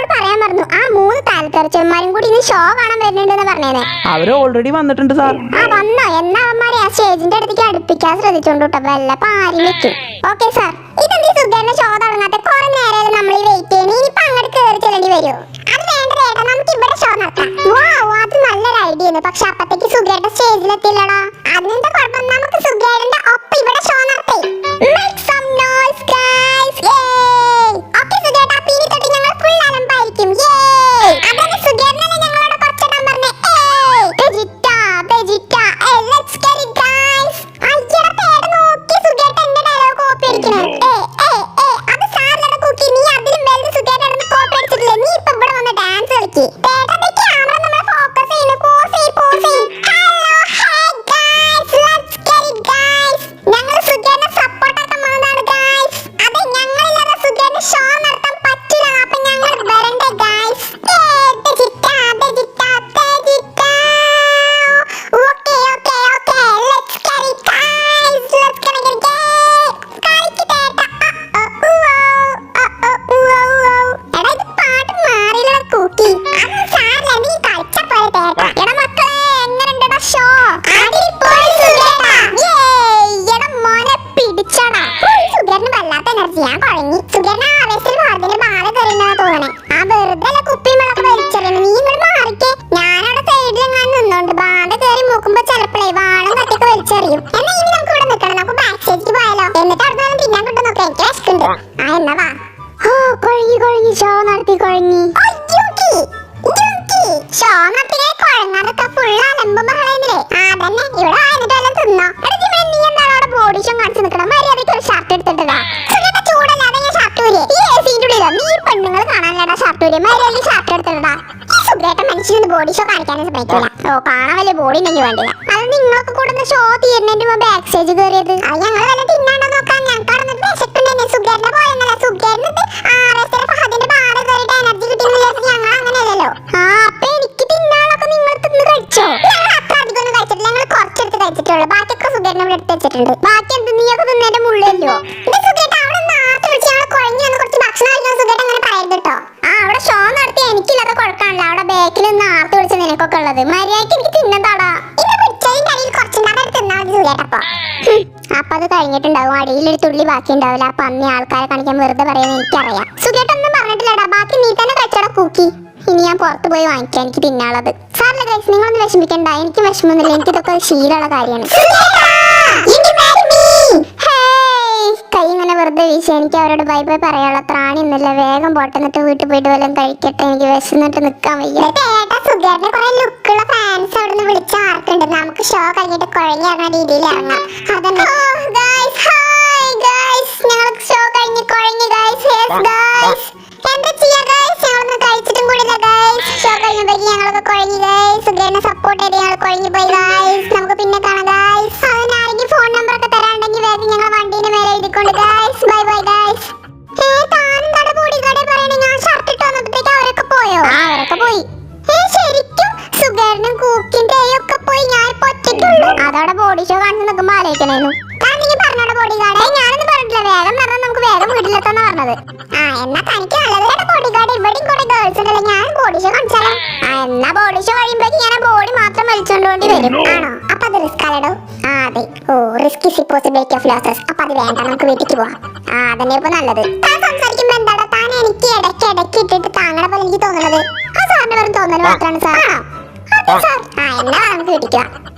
നിങ്ങളോട് പറയാൻ പറഞ്ഞു ആ മൂന്ന് താലത്തെറിച്ചന്മാരും കൂടി ഇന്ന് ഷോ കാണാൻ വരുന്നുണ്ടെന്ന് പറഞ്ഞേനെ അവർ ഓൾറെഡി വന്നിട്ടുണ്ട് സാർ ആ വന്നോ. എന്നാ അവന്മാരെ ആ സ്റ്റേജിന്റെ അടുത്തേക്ക് അടുപ്പിക്കാൻ ശ്രദ്ധിച്ചോണ്ട് കേട്ടോ. വല്ല പാരി വെക്കും ഓക്കെ സാർ ഇതെന്ത് സുഖേന്റെ ഷോ തുടങ്ങാത്ത? കുറെ നേരം നമ്മൾ ഈ വെയിറ്റ് ചെയ്യണം. ഇനിയിപ്പോ അങ്ങോട്ട് കയറി ചെല്ലേണ്ടി വരുമോ അത് വേണ്ട ചേട്ടാ നമുക്ക് ഇവിടെ ഷോ നടത്താം. വാ അത് നല്ലൊരു ഐഡിയ ആണ് പക്ഷെ അപ്പത്തേക്ക് സുഖേട്ട സ്റ്റേജിലെത്തില്ലടാ 你 ഷോ നടത്തിയേ കുഴങ്ങാതൊക്കെ ഫുൾ അലമ്പ് ബഹളേന്നില്ലേ ആ തന്നെ? നീ എന്താണ് അവിടെ മര്യാദയ്ക്ക് ഒരു ഷർട്ട് ഷർട്ട് ഈ നീ ഷർട്ട് മര്യാദയ്ക്ക് ഷർട്ട് ഈ ഓ ഷോ ബാക്ക് ഞങ്ങൾ വല്ല തിന്നാണ്ടോ കഴിച്ചോ? ഞങ്ങൾ അത്ര അധികം ഒന്നും കഴിച്ചിട്ടില്ല. ഞങ്ങൾ കുറച്ചെടുത്ത് കഴിച്ചിട്ടുള്ളൂ. ബാക്കിയൊക്കെ സുഖേട്ടനെ ഇവിടെ എടുത്ത് വെച്ചിട്ടുണ്ട്. ബാക്കി എന്ത് നീയൊക്കെ തിന്നേന്റെ മുള്ളല്ലോ സുഖേട്ട അവിടെ നാർത്ത് വിളിച്ച് ഞങ്ങൾ കുഴഞ്ഞു വന്ന് കുറച്ച് ഭക്ഷണം കഴിക്കാൻ സുഖേട്ടൻ അങ്ങനെ പറയരുത് കേട്ടോ. ആ അവിടെ ഷോ നടത്തി എനിക്കില്ലാത്ത കുഴക്കാണല്ലോ അവിടെ ബേക്കിൽ നിന്ന് ആർത്ത് വിളിച്ച് നിനക്കൊക്കെ ഉള്ളത്. മര്യാദയ്ക്ക് എനിക്ക് തിന്നതാടാ അപ്പൊ. അത് കഴിഞ്ഞിട്ടുണ്ടാവും. അടിയിൽ ഒരു തുള്ളി ബാക്കി ഉണ്ടാവില്ല അപ്പൊ അന്ന് ആൾക്കാരെ കാണിക്കാൻ വെറുതെ പറയാൻ എനിക്കറിയാം. സുഖേട്ടൊന്നും പറഞ്ഞിട്ടില്ലടാ. ബാക്കി നീ തന്നെ കഴിച്ചോടാ കൂക്കി ഇനി ഞാൻ പുറത്ത് പോയി വാങ്ങിക്കാം. എനിക്ക് തിന്നാളത് സാറിന്റെ ഗൈസ് നിങ്ങളൊന്ന് വിഷമിക്കണ്ട. എനിക്ക് വിഷമമൊന്നുമില്ല. എനിക്ക് ഇതൊക്കെ ശീലമുള്ള കാര്യമാണ്. കൈ ഇങ്ങനെ വെറുതെ വീശി. എനിക്ക് അവരോട് ബൈ ബൈ പറയാനുള്ള. ത്രാണി ഒന്നുമില്ല. വേഗം പോട്ടെ. എന്നിട്ട് വീട്ടിൽ പോയിട്ട് വല്ലതും കഴിക്കട്ടെ. എനിക്ക് വിശന്നിട്ട് നിൽക്കാൻ വയ്യ. സുഖേറിനെ കുറെ ലുക്കുള്ള ഫാൻസ് അവിടെ നിന്ന് വിളിച്ച ആർക്കുണ്ട് നമുക്ക് ഷോ കഴിഞ്ഞിട്ട് കുഴങ്ങി ഇറങ്ങുന്ന രീതിയിൽ ഇറങ്ങാം. അതന്നെ ഞങ്ങൾക്ക് ഷോ കഴിഞ്ഞ് കുഴങ്ങി ഗൈസ് ഗൈസ് എന്താ ചെയ്യാ സുഗേറിനും കൂക്കിന്റെയും ഒക്കെ പോയി ഞാൻ ഒറ്റയ്ക്കുള്ളൂ അതോടെ ബോഡി ഷോ കാണിച്ച് നിൽക്കുമ്പോ ആലോചിക്കണേന്നു ഞാൻ നീ പറഞ്ഞോടെ ബോഡിഗാർഡെ ഞാനൊന്നും പറഞ്ഞിട്ടില്ല. വേഗം പറഞ്ഞാൽ നമുക്ക് വേഗം വീട്ടിലെത്താന്നാ പറഞ്ഞത്. ആ എന്നാ തനിക്ക് നല്ലത് ബോഡിഗാർഡ് ഇവിടെയും കുറെ ഗേൾസ് ഉണ്ടല്ലോ. ഞാൻ ബോഡി ഷോ കാണിച്ചാലോ? ആ എന്നാ ബോഡി ഷോ കഴിയുമ്പോഴേക്ക് ഞാൻ ബോഡി മാത്രം വലിച്ചോണ്ടോണ്ടി വരും. ആണോ? അപ്പൊ അത് റിസ്ക് അല്ലടോ ആ അതെ. ഓ risk is possibility of losses അപ്പൊ അത് വേണ്ട നമുക്ക് വീട്ടിലേക്ക് പോവാം. ആ അതന്നെ ഇപ്പൊ നല്ലത്. താൻ സംസാരിക്കുമ്പോ എന്താടാ? താൻ എനിക്ക് ഇടയ്ക്ക് ഇടയ്ക്ക് ഇട്ടിട്ട് പോലെ എനിക്ക് തോന്നുന്നത് ആ സാറിന് വെറും തോന്നൽ മാത്രമാണ് സാർ ആണോ അതെ സാർ ആ എന്നാ നമുക്ക് വീട്ടിലേക്ക് പോവാം